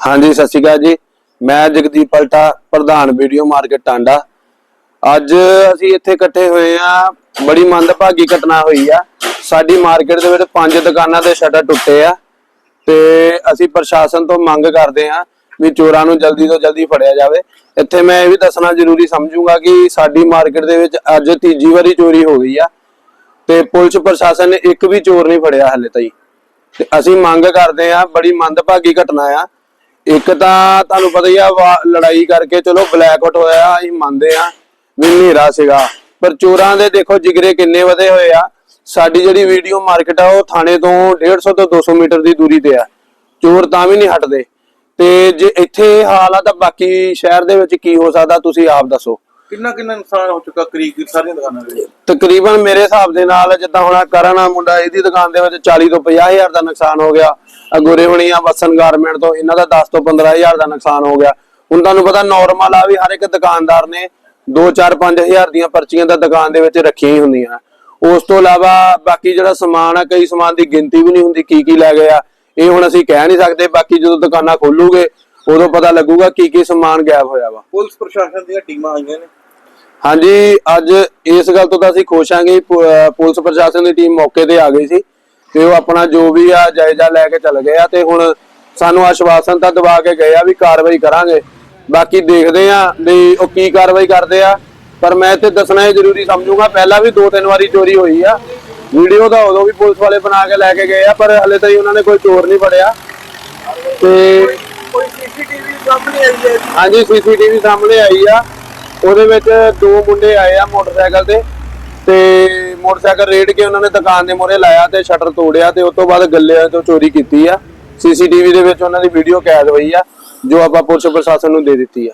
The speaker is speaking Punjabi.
ਹਾਂਜੀ, ਸਤਿ ਸ਼੍ਰੀ ਅਕਾਲ ਜੀ। ਮੈਂ ਜਗਦੀਪ ਪਲਟਾ, ਪ੍ਰਧਾਨ ਵੀਡੀਓ ਮਾਰਕੀਟ ਟਾਂਡਾ। ਅੱਜ ਅਸੀਂ ਇੱਥੇ ਇਕੱਠੇ ਹੋਏ ਆ ਬੜੀ ਮੰਦਭਾਗੀ ਘਟਨਾ ਹੋਈ ਆ। ਸਾਡੀ ਮਾਰਕੀਟ ਦੇ ਵਿੱਚ ਪੰਜ ਦੁਕਾਨਾਂ ਦੇ ਸ਼ਟਰ ਟੁੱਟੇ ਆ ਤੇ ਅਸੀਂ ਪ੍ਰਸ਼ਾਸਨ ਤੋਂ ਮੰਗ ਕਰਦੇ ਆ ਵੀ ਚੋਰਾਂ ਨੂੰ ਜਲਦੀ ਤੋਂ ਜਲਦੀ ਫੜਿਆ ਜਾਵੇ। ਇੱਥੇ ਮੈਂ ਇਹ ਵੀ ਦੱਸਣਾ ਜ਼ਰੂਰੀ ਸਮਝੂੰਗਾ ਕਿ ਸਾਡੀ ਮਾਰਕੀਟ ਦੇ ਵਿੱਚ ਅੱਜ ਤੀਜੀ ਵਾਰੀ ਚੋਰੀ ਹੋ ਗਈ ਆ ਤੇ ਪੁਲਿਸ ਪ੍ਰਸ਼ਾਸਨ ਨੇ ਇੱਕ ਵੀ ਚੋਰ ਨਹੀਂ ਫੜਿਆ ਹਲੇ ਤਾਈਂ। ਤੇ ਅਸੀਂ ਮੰਗ ਕਰਦੇ ਆ ਬੜੀ ਮੰਦਭਾਗੀ ਘਟਨਾ ਆ। ਇੱਕ ਤਾਂ ਤੁਹਾਨੂੰ ਪਤਾ ਹੀ ਆ ਲੜਾਈ ਕਰਕੇ ਚਲੋ ਬਲੈਕ ਆਊਟ ਹੋਇਆ, ਅਸੀਂ ਮੰਨਦੇ ਆ, ਵੀ ਹਨੇਰਾ ਸੀਗਾ। ਪਰ ਚੋਰਾਂ ਦੇ ਦੇਖੋ ਜਿਗਰੇ ਕਿੰਨੇ ਵਧੇ ਹੋਏ ਆ। ਸਾਡੀ ਜਿਹੜੀ ਵੀਡੀਓ ਮਾਰਕੀਟ ਆ, ਉਹ ਥਾਣੇ ਤੋਂ 150 ਤੋਂ 200 ਮੀਟਰ ਦੀ ਦੂਰੀ ਤੇ ਆ। ਚੋਰ ਤਾਂ ਵੀ ਨਹੀਂ ਹਟਦੇ। ਤੇ ਜੇ ਇੱਥੇ ਹਾਲ ਆ ਤਾਂ ਬਾਕੀ ਸ਼ਹਿਰ ਦੇ ਵਿੱਚ ਕੀ ਹੋ ਸਕਦਾ, ਤੁਸੀਂ ਆਪ ਦੱਸੋ। ਕਿੰਨਾ ਕਿੰਨਾ ਨੁਕਸਾਨ ਹੋ ਚੁੱਕਾ ਕਰੀਬ ਸਾਰੀਆਂ ਦੁਕਾਨਾਂ ਦੇ ਤਕਰੀਬਨ ਮੇਰੇ ਹਿਸਾਬ ਦੇ ਨਾਲ ਜਿੱਦਾਂ ਹੁਣ ਆਹ ਕਰਨ ਆ ਮੁੰਡਾ ਇਹਦੀ ਦੁਕਾਨ ਦੇ ਵਿੱਚ 40 ਤੋਂ 50 ਹਜ਼ਾਰ ਦਾ ਨੁਕਸਾਨ ਹੋ ਗਿਆ। ਅਗੋਰੇ ਹੋਣੀ ਆ ਵਸਨ ਗਾਰਮੈਂਟ ਤੋਂ ਇਹਨਾਂ ਦਾ 10 ਤੋਂ 15 ਹਜ਼ਾਰ ਦਾ ਨੁਕਸਾਨ ਹੋ ਗਿਆ। ਹੁਣ ਤੁਹਾਨੂੰ ਪਤਾ ਨਾਰਮਲ ਆ ਵੀ ਹਰ ਇੱਕ ਦੁਕਾਨਦਾਰ ਨੇ 2 4 5 ਹਜ਼ਾਰ ਦੀਆਂ ਪਰਚੀਆਂ ਤਾਂ ਦੁਕਾਨ ਦੇ ਵਿੱਚ ਰੱਖੀਆਂ ਹੀ ਹੁੰਦੀਆਂ। ਉਸ ਤੋਂ ਇਲਾਵਾ ਬਾਕੀ ਜਿਹੜਾ ਸਮਾਨ ਆ ਕਈ ਸਮਾਨ ਦੀ ਗਿਣਤੀ ਵੀ ਨਹੀਂ ਹੁੰਦੀ ਕੀ ਕੀ ਲੈ ਗਏ ਆ। ਇਹ ਹੁਣ ਅਸੀਂ ਕਹਿ ਨਹੀਂ ਸਕਦੇ ਬਾਕੀ ਜਦੋਂ ਦੁਕਾਨਾਂ ਖੋਲੂਗੇ ਉਦੋਂ ਪਤਾ ਲੱਗੂਗਾ ਕੀ ਕੀ ਸਮਾਨ ਗਾਇਬ ਹੋਇਆ ਵਾ। ਪੁਲਿਸ ਪ੍ਰਸ਼ਾਸਨ ਦੀਆਂ ਟੀਮਾਂ ਆਈਆਂ ਨੇ। ਹਾਂਜੀ ਅੱਜ ਇਸ ਗੱਲ ਤੋਂ ਤਾਂ ਅਸੀਂ ਖੁਸ਼ ਅਹ ਪੁਲਿਸ ਪ੍ਰਸ਼ਾਸਨ ਦੀ ਟੀਮ ਮੌਕੇ ਤੇ ਆ ਗਈ ਸੀ ਤੇ ਉਹ ਆਪਣਾ ਜੋ ਵੀ ਆ ਜਾਇਜ਼ਾ ਲੈ ਕੇ ਚੱਲ ਗਏ ਆ ਤੇ ਹੁਣ ਸਾਨੂੰ ਆਸ਼ਵਾਸਨ ਤਾਂ ਦਵਾ ਕੇ ਗਏ ਆ ਵੀ ਕਾਰਵਾਈ ਕਰਾਂਗੇ। ਬਾਕੀ ਦੇਖਦੇ ਆ ਵੀ ਉਹ ਕੀ ਕਾਰਵਾਈ ਕਰਦੇ ਆ। ਪਰ ਮੈਂ ਇੱਥੇ ਦੱਸਣਾ ਇਹ ਜ਼ਰੂਰੀ ਸਮਝੂਗਾ ਪਹਿਲਾਂ ਵੀ ਦੋ ਤਿੰਨ ਵਾਰੀ ਚੋਰੀ ਹੋਈ ਆ। ਵੀਡੀਓ ਤਾਂ ਉਦੋਂ ਵੀ ਪੁਲਿਸ ਵਾਲੇ ਬਣਾ ਕੇ ਲੈ ਕੇ ਗਏ ਆ ਪਰ ਹਲੇ ਤਾਈਂ ਉਹਨਾਂ ਨੇ ਕੋਈ ਚੋਰ ਨਹੀਂ ਫੜਿਆ। ਤੇ ਕੋਈ ਸੀਸੀਟੀਵੀ ਸਾਹਮਣੇ ਆਈ ਹੈ ਹਾਂਜੀ ਸੀਸੀਟੀਵੀ ਸਾਹਮਣੇ ਆਈ ਆ। ਉਹਦੇ ਵਿੱਚ ਦੋ ਮੁੰਡੇ ਆਏ ਆ ਮੋਟਰਸਾਈਕਲ ਤੇ ਤੇ ਮੋਟਰਸਾਈਕਲ ਰੇਡ ਕੇ ਉਹਨਾਂ ਨੇ ਦੁਕਾਨ ਦੇ ਮੂਹਰੇ ਲਾਇਆ ਤੇ ਸ਼ਟਰ ਤੋੜਿਆ ਤੇ ਉਸ ਤੋਂ ਬਾਅਦ ਗੱਲਿਆਂ ਤੋਂ ਚੋਰੀ ਕੀਤੀ ਆ। ਸੀਸੀਟੀਵੀ ਦੇ ਵਿੱਚ ਉਹਨਾਂ ਦੀ ਵੀਡੀਓ ਕੈਦ ਹੋਈ ਆ, ਜੋ ਆਪਾਂ ਪੁਲਿਸ ਪ੍ਰਸ਼ਾਸਨ ਨੂੰ ਦੇ ਦਿੱਤੀ ਆ।